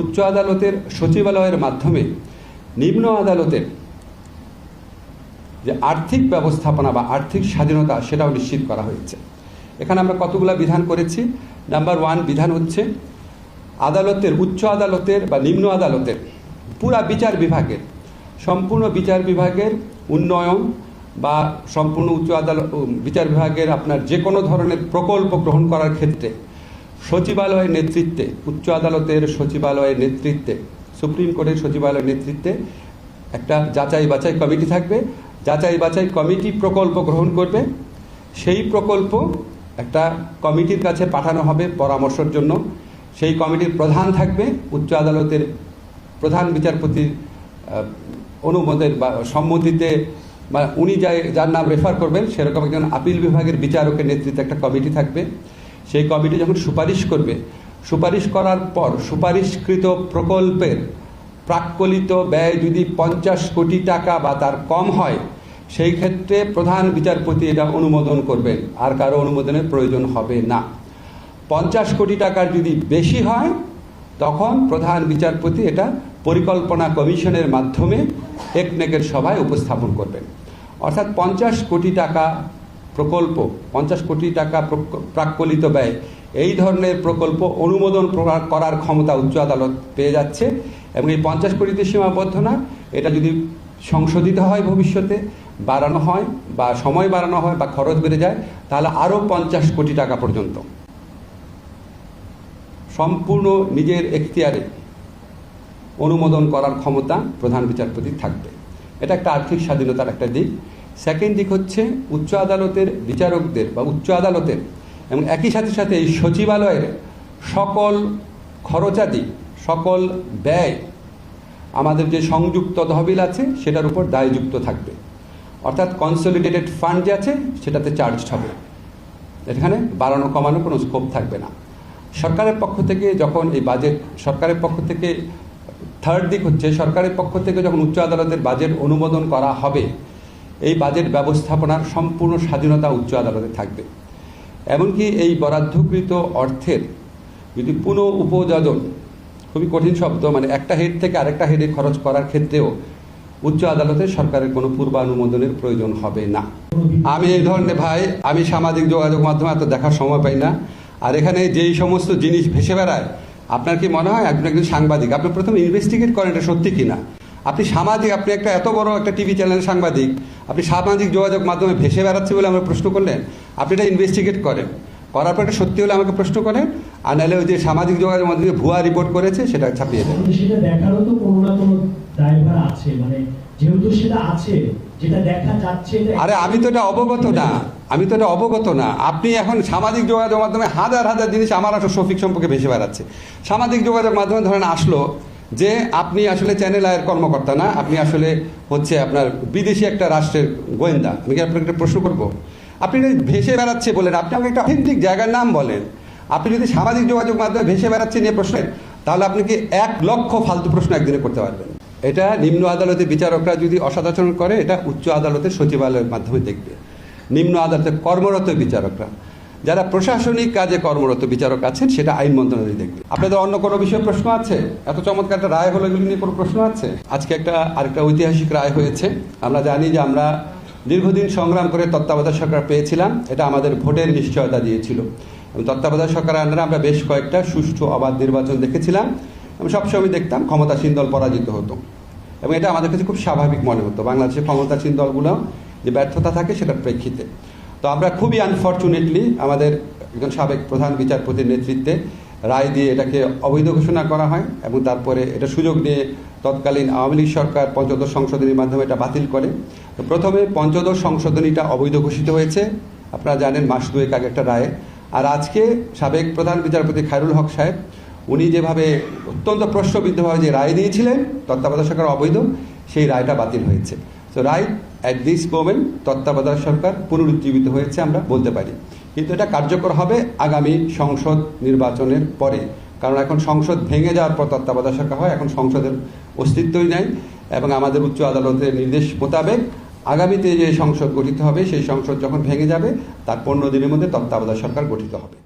উচ্চ আদালতের সচিবালয়ের মাধ্যমে নিম্ন আদালতের যে আর্থিক ব্যবস্থাপনা বা আর্থিক স্বাধীনতা সেটাও নিশ্চিত করা হয়েছে। এখানে আমরা কতগুলো বিধান করেছি? নাম্বার ওয়ান বিধান হচ্ছে আদালতের, উচ্চ আদালতের বা নিম্ন আদালতের পুরা বিচার বিভাগের, সম্পূর্ণ বিচার বিভাগের উন্নয়ন বা সম্পূর্ণ উচ্চ আদালত বিচার বিভাগের আপনার যে কোনো ধরনের প্রকল্প গ্রহণ করার ক্ষেত্রে সচিবালয়ের নেতৃত্বে উচ্চ আদালতের সচিবালয়ের নেতৃত্বে সুপ্রিম কোর্টের সচিবালয়ের নেতৃত্বে একটা যাচাই বাছাই কমিটি থাকবে। যাচাই বাছাই কমিটি প্রকল্প গ্রহণ করবে। সেই প্রকল্প একটা কমিটির কাছে পাঠানো হবে পরামর্শের জন্য। সেই কমিটির প্রধান থাকবে উচ্চ আদালতের প্রধান বিচারপতির আহ, অনুমোদন বা সম্মতিতে বা উনি যাই যার নাম রেফার করবেন সেরকম একজন আপিল বিভাগের বিচারকের নেতৃত্বে একটা কমিটি থাকবে। সেই কমিটি যখন সুপারিশ করবে, সুপারিশ করার পর সুপারিশকৃত প্রকল্পের প্রাক্কলিত ব্যয় যদি পঞ্চাশ কোটি টাকা বা তার কম হয়, সেই ক্ষেত্রে প্রধান বিচারপতি এটা অনুমোদন করবেন। আর কারও অনুমোদনের প্রয়োজন হবে না। পঞ্চাশ কোটি টাকার যদি বেশি হয়, তখন প্রধান বিচারপতি এটা পরিকল্পনা কমিশনের মাধ্যমে একনেকের সভায় উপস্থাপন করবেন। অর্থাৎ পঞ্চাশ কোটি টাকা প্রকল্প, পঞ্চাশ কোটি টাকা প্রক- প্রাক্কলিত ব্যয়, এই ধরনের প্রকল্প অনুমোদন করার ক্ষমতা উচ্চ আদালত পেয়ে যাচ্ছে এবং এই পঞ্চাশ কোটিতে সীমাবদ্ধ না, এটা যদি সংশোধিত হয় ভবিষ্যতে, বাড়ানো হয় বা সময় বাড়ানো হয় বা খরচ বেড়ে যায়, তাহলে আরও পঞ্চাশ কোটি টাকা পর্যন্ত। সম্পূর্ণ নিজের এখতিয়ারে অনুমোদন করার ক্ষমতা প্রধান বিচারপতি থাকবে। এটা একটা আর্থিক স্বাধীনতার একটা দিক। সেকেন্ড দিক হচ্ছে উচ্চ আদালতের বিচারকদের বা উচ্চ আদালতের এবং একই সাথে সাথে এই সচিবালয়ের সকল খরচাদি, সকল ব্যয়, আমাদের যে সংযুক্ত তহবিল আছে সেটার উপর দায়যুক্ত থাকবে। অর্থাৎ কনসলিডেটেড ফান্ড যে আছে সেটাতে চার্জ হবে। এখানে বাড়ানো, কমানো কোনো স্কোপ থাকবে না। সরকারের পক্ষ থেকে যখন এই বাজেট সরকারের পক্ষ থেকে থার্ড দিক হচ্ছে সরকারের পক্ষ থেকে যখন উচ্চ আদালতের বাজেট অনুমোদন করা হবে বাজেট ব্যবস্থাপনার সম্পূর্ণ স্বাধীনতা উচ্চ আদালতে থাকবে। এমনকি এই বরাদ্দকৃত অর্থের যদি পুনঃ উপযোজন, খুবই কঠিন শব্দ মানে একটা হেড থেকে আরেকটা হেডে খরচ করার ক্ষেত্রেও উচ্চ আদালতে সরকারের কোনো পূর্বানুমোদনের প্রয়োজন হবে না। আমি এই ধরনের ভাই, আমি সামাজিক যোগাযোগ মাধ্যমে এত দেখার সময় পাই না। আর এখানে যেই সমস্ত জিনিস ভেসে বেড়ায়, আপনার কি মনে হয়? একজন একজন সাংবাদিক, আপনি প্রথমে ইনভেস্টিগেট করেন এটা সত্যি কিনা? আপনি সামাজিক আপনি একটা এত বড় একটা টিভি চ্যানেলের সাংবাদিক আপনি সামাজিক যোগাযোগ মাধ্যমে ভেসে বেড়াচ্ছে বলে আমরা প্রশ্ন করলেন আপনি এটা ইনভেস্টিগেট করেন। করার পর সত্যি হলে আমাকে প্রশ্ন করেন আর নাহলে ওই যে সামাজিক যোগাযোগ মাধ্যমে ভুয়া রিপোর্ট করেছে সেটা ছাপিয়ে দেন। সেটা দেখারও তো কোনো না কোনো ড্রাইভার আছে মানে যেহেতু সেটা আছে যেটা দেখা যাচ্ছে আরে আমি তো এটা অবগত না আমি তো এটা অবগত না। আপনি এখন সামাজিক যোগাযোগ মাধ্যমে হাজার হাজার জিনিস আমার আসলে শফিক সম্পর্কে ভেসে বেড়াচ্ছে। সামাজিক যোগাযোগ মাধ্যমে ধরেন আসলো যে আপনি আসলে চ্যানেল আয়ের কর্মকর্তা না, আপনি আসলে হচ্ছে আপনার বিদেশি একটা রাষ্ট্রের গোয়েন্দা। আমি কি আপনাকে একটা প্রশ্ন করব? আপনি ভেসে বেড়াচ্ছে বলেন, আপনি আমাকে একটা অথেন্টিক জায়গার নাম বলেন। আপনি যদি সামাজিক যোগাযোগ মাধ্যমে ভেসে বেড়াচ্ছে নিয়ে প্রশ্ন তাহলে আপনি কি এক লক্ষ ফালতু প্রশ্ন একদিনে করতে পারবেন? এটা নিম্ন আদালতে বিচারকরা যদি অসদাচরণ করে, এটা উচ্চ আদালতের সচিবালয়ের মাধ্যমে দেখবে। নিম্ন আদালতে কর্মরত বিচারকরা। যারা প্রশাসনিক কাজে কর্মরত বিচারক আছেন, সেটা আইন মন্ত্রণালয় দেখবে। আপনাদের অন্য কোনো বিষয়ে প্রশ্ন আছে? এত চমৎকার একটা রায় হলো, এগুলি নিয়ে কোনো প্রশ্ন আছে? আজকে একটা, আরেকটা ঐতিহাসিক রায় হয়েছে। আমরা জানি যে আমরা দীর্ঘদিন সংগ্রাম করে তত্ত্বাবধায়ক সরকার পেয়েছিলাম। এটা আমাদের ভোটের নিশ্চয়তা দিয়েছিল। এবং তত্ত্বাবধায়ক সরকারের আন্ডারে আমরা বেশ কয়েকটা সুষ্ঠু, অবাধ নির্বাচন দেখেছিলাম। এবং সবসময় দেখতাম ক্ষমতাসীন দল পরাজিত হতো। এবং এটা আমাদের কাছে খুব স্বাভাবিক মনে হতো। বাংলাদেশের ক্ষমতাসীন দলগুলো যে ব্যর্থতা থাকে, সেটার প্রেক্ষিতে। তো আমরা খুবই আনফর্চুনেটলি আমাদের একজন সাবেক প্রধান বিচারপতির নেতৃত্বে রায় দিয়ে এটাকে অবৈধ ঘোষণা করা হয় এবং তারপরে এটা সুযোগ নিয়ে তৎকালীন আওয়ামী লীগ সরকার পঞ্চদশ সংশোধনীর মাধ্যমে এটা বাতিল করে। তো প্রথমে পঞ্চদশ সংশোধনীটা অবৈধ ঘোষিত হয়েছে। আপনারা জানেন মাস দুয়েক আগে একটা রায়ে। আর আজকে সাবেক প্রধান বিচারপতি খায়রুল হক সাহেব, উনি যেভাবে অত্যন্ত প্রশ্নবিদ্ধভাবে যে রায় দিয়েছিলেন, তত্ত্বাবধায়ক সরকার অবৈধ, সেই রায়টা বাতিল হয়েছে। তো রাইট অ্যাট দিস মোমেন্ট তত্ত্বাবধায়ক সরকার পুনরুজ্জীবিত হয়েছে, আমরা বলতে পারি। কিন্তু এটা কার্যকর হবে আগামী সংসদ নির্বাচনের পরে। কারণ এখন সংসদ ভেঙে যাওয়ার পর তত্ত্বাবধায়ক সরকার হয়, এখন সংসদের অস্তিত্বই নাই এবং আমাদের উচ্চ আদালতের নির্দেশ মোতাবেক আগামীতে যে সংসদ গঠিত হবে, সেই সংসদ যখন ভেঙে যাবে, তার পনেরো দিনের মধ্যে তত্ত্বাবধায়ক সরকার গঠিত হবে।